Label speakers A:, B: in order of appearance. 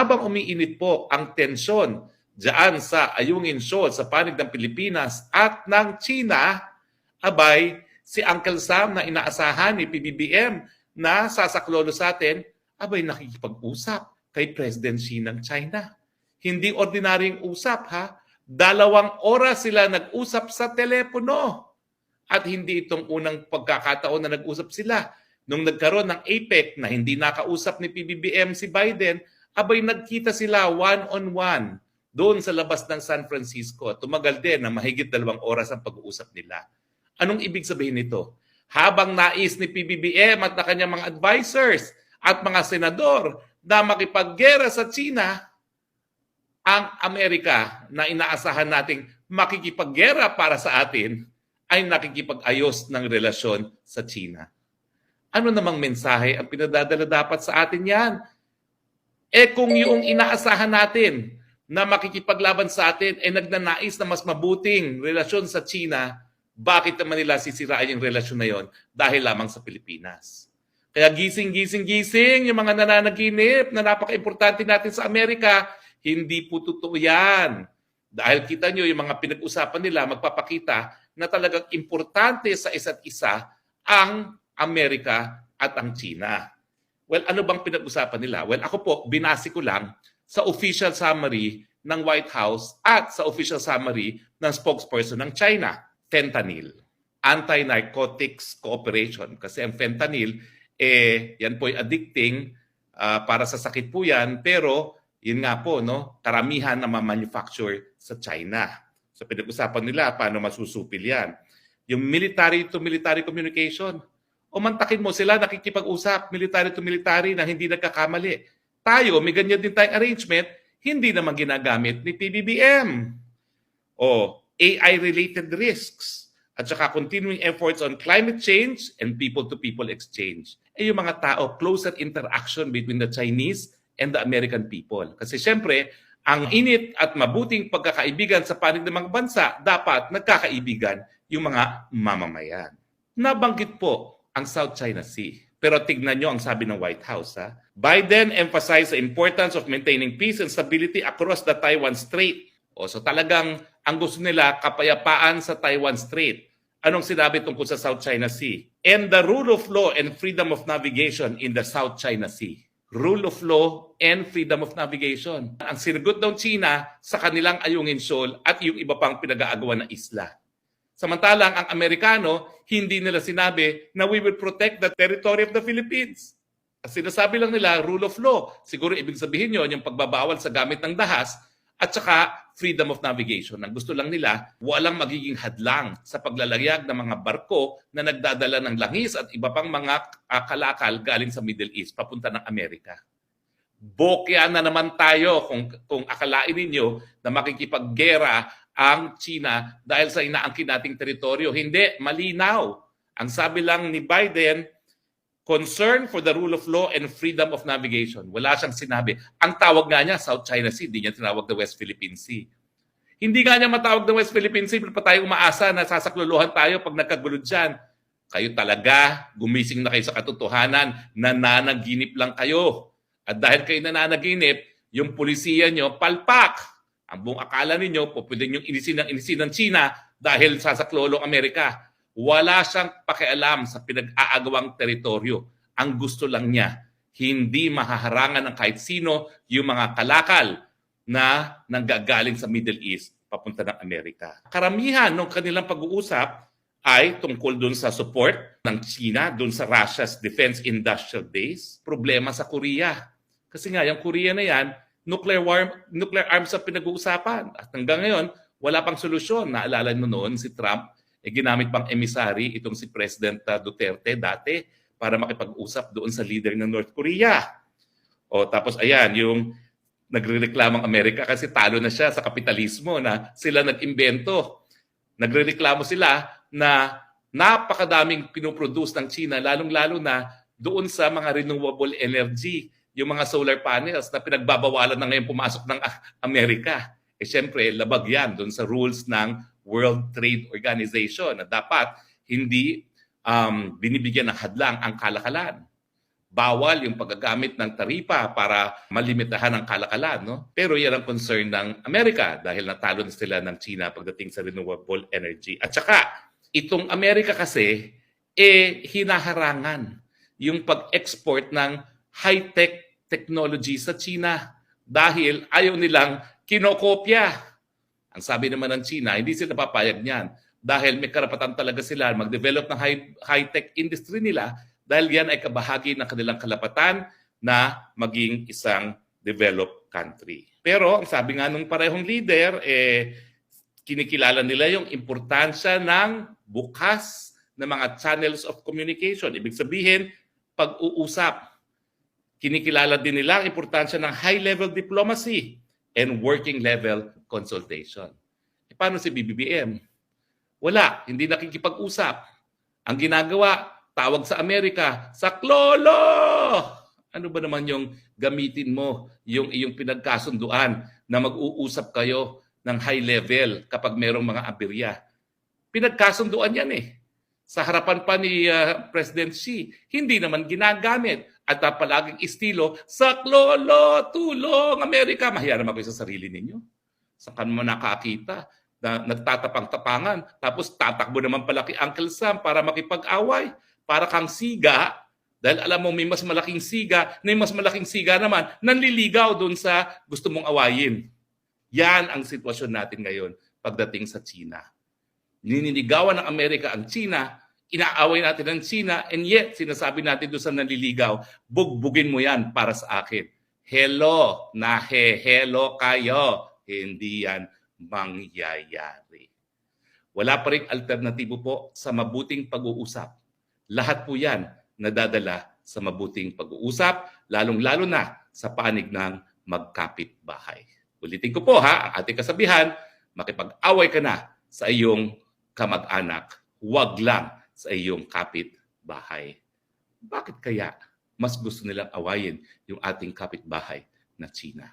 A: habang umiinit po ang tensyon diyan sa Ayungin Shoal sa panig ng Pilipinas at ng China, abay, si Uncle Sam na inaasahan ni PBBM na sasaklolo sa atin, abay nakikipag-usap kay President Xi ng China. Hindi ordinaryong usap ha. Dalawang oras sila nag-usap sa telepono. At hindi itong unang pagkakataon na nag-usap sila. Nung nagkaroon ng APEC na hindi nakausap ni PBBM si Biden, abay nagkita sila one-on-one doon sa labas ng San Francisco. Tumagal din na mahigit dalawang oras ang pag-uusap nila. Anong ibig sabihin nito? Habang nais ni PBBM at na kanyang mga advisors at mga senador na makipaggera sa China, ang Amerika na inaasahan nating makikipaggera para sa atin ay nakikipag-ayos ng relasyon sa China. Ano namang mensahe ang pinadadala dapat sa atin yan? Eh kung yung inaasahan natin na makikipaglaban sa atin ay nagnanais na mas mabuting relasyon sa China, bakit naman nila sisirain yung relasyon na yon dahil lamang sa Pilipinas? Kaya gising, gising, gising yung mga nananaginip na napaka-importante natin sa Amerika, hindi po totoo yan. Dahil kita nyo yung mga pinag-usapan nila, magpapakita na talagang importante sa isa't isa ang Amerika at ang China. Well, ano bang pinag-usapan nila? Well, ako po, binasi ko lang sa official summary ng White House at sa official summary ng spokesperson ng China, fentanyl. Anti-narcotics cooperation. Kasi ang fentanyl, eh, yan po ay addicting ah, para sa sakit po yan, pero yun nga po, no, karamihan na ma-manufacture sa China. So pinag-usapan nila paano masusupil yan. Yung military to military communication. O mantakin mo sila nakikipag-usap, military to military na hindi nagkakamali. Tayo, may ganyan din tayong arrangement, hindi naman ginagamit ni PBBM. O AI-related risks at saka continuing efforts on climate change and people-to-people exchange. Eh yung mga tao, closer interaction between the Chinese and the American people. Kasi syempre, ang init at mabuting pagkakaibigan sa panig ng mga bansa, dapat nagkakaibigan yung mga mamamayan. Nabanggit po ang South China Sea. Pero tignan nyo ang sabi ng White House. Ha? Biden emphasized the importance of maintaining peace and stability across the Taiwan Strait. O, so talagang ang gusto nila kapayapaan sa Taiwan Strait. Anong sinabi tungkol sa South China Sea? And the rule of law and freedom of navigation in the South China Sea. Rule of law and freedom of navigation. Ang sinagot ng China sa kanilang Ayungin Shoal at yung iba pang pinag-aagawan na isla. Samantalang ang Amerikano, hindi nila sinabi na we will protect the territory of the Philippines. Ang sinasabi lang nila, rule of law. Siguro ibig sabihin yon yung pagbabawal sa gamit ng dahas at saka freedom of navigation. Ang gusto lang nila, walang magiging hadlang sa paglalayag ng mga barko na nagdadala ng langis at iba pang mga ah, kalakal galing sa Middle East papunta ng Amerika. Bokya na naman tayo kung, kung akalain ninyo na makikipaggera ang China dahil sa inaangkin nating teritoryo. Hindi, malinaw. Ang sabi lang ni Biden, concern for the rule of law and freedom of navigation. Wala siyang sinabi. Ang tawag nga niya, South China Sea, hindi niya tinawag na West Philippine Sea. Hindi nga niya matawag na West Philippine Sea, pero pa tayo umaasa na sasakluluhan tayo pag nagkagulo dyan. Kayo talaga, gumising na kayo sa katotohanan, nananaginip lang kayo. At dahil kayo nananaginip, yung pulisiya nyo, palpak. Ang buong akala ninyo, po pwede nyo inisin ng inisin ng China dahil sasaklolong Amerika. Wala siyang pakialam sa pinag-aagawang teritoryo. Ang gusto lang niya, hindi mahaharangan ng kahit sino yung mga kalakal na nanggagaling sa Middle East papunta ng Amerika. Karamihan ng kanilang pag-uusap ay tungkol dun sa support ng China dun sa Russia's defense industrial base. Problema sa Korea. Kasi nga, yung Korea na yan, nuclear, war, nuclear arms ang pinag-uusapan. At hanggang ngayon, wala pang solusyon. Naalala nyo noon si Trump, eh, ginamit pang emissary itong si President uh, Duterte dati para makipag-usap doon sa leader ng North Korea. O tapos ayan, yung nagrereklamang Amerika kasi talo na siya sa kapitalismo na sila nag-imbento. Nagrereklamo sila na napakadaming pinoproduce ng China, lalong-lalo na doon sa mga renewable energy, yung mga solar panels na pinagbabawalan na ngayon pumasok ng Amerika. Eh syempre, labag yan doon sa rules ng World Trade Organization na dapat hindi um, binibigyan ng hadlang ang kalakalan. bawal yung paggagamit ng taripa para malimitahan ang kalakalan. No? Pero yan ang concern ng Amerika dahil natalo na sila ng China pagdating sa renewable energy. At saka, itong Amerika kasi, eh, hinaharangan yung pag-export ng high-tech technology sa China dahil ayaw nilang kinokopya. Ang sabi naman ng China, hindi sila papayag niyan dahil may karapatan talaga sila mag-develop ng high, high-tech industry nila dahil yan ay kabahagi ng kanilang kalapatan na maging isang developed country. Pero ang sabi nga nung parehong leader, eh, kinikilala nila yung importansya ng bukas na mga channels of communication. Ibig sabihin, pag-uusap. Kinikilala din nila ang importansya ng high-level diplomacy and working-level consultation. E paano si BBBM? Wala, hindi nakikipag-usap. Ang ginagawa, tawag sa Amerika, sa klolo! Ano ba naman yung gamitin mo, yung iyong pinagkasunduan na mag-uusap kayo ng high level kapag merong mga aberya? Pinagkasunduan yan eh. Sa harapan pa ni uh, President Xi, hindi naman ginagamit. At uh, palaging estilo, sa klolo, tulong, Amerika. Mahiya naman kayo sa sarili ninyo. Saan ka naman nakakita? na nagtatapang-tapangan. Tapos tatakbo naman pala kay Uncle Sam para makipag-away. Para kang siga, dahil alam mo may mas malaking siga, na mas malaking siga naman, nanliligaw doon sa gusto mong awayin. Yan ang sitwasyon natin ngayon pagdating sa China. Nininigawan ng Amerika ang China, inaaway natin ang China, and yet sinasabi natin doon sa nanliligaw, bugbugin mo yan para sa akin. Hello, nahe-hello kayo. Hindi yan mangyayari. Wala pa rin alternatibo po sa mabuting pag-uusap. Lahat po yan nadadala sa mabuting pag-uusap, lalong-lalo na sa panig ng magkapit bahay. Ulitin ko po ha, ang ating kasabihan, makipag-away ka na sa iyong kamag-anak, huwag lang sa iyong kapit bahay. Bakit kaya mas gusto nilang awayin yung ating kapitbahay na China?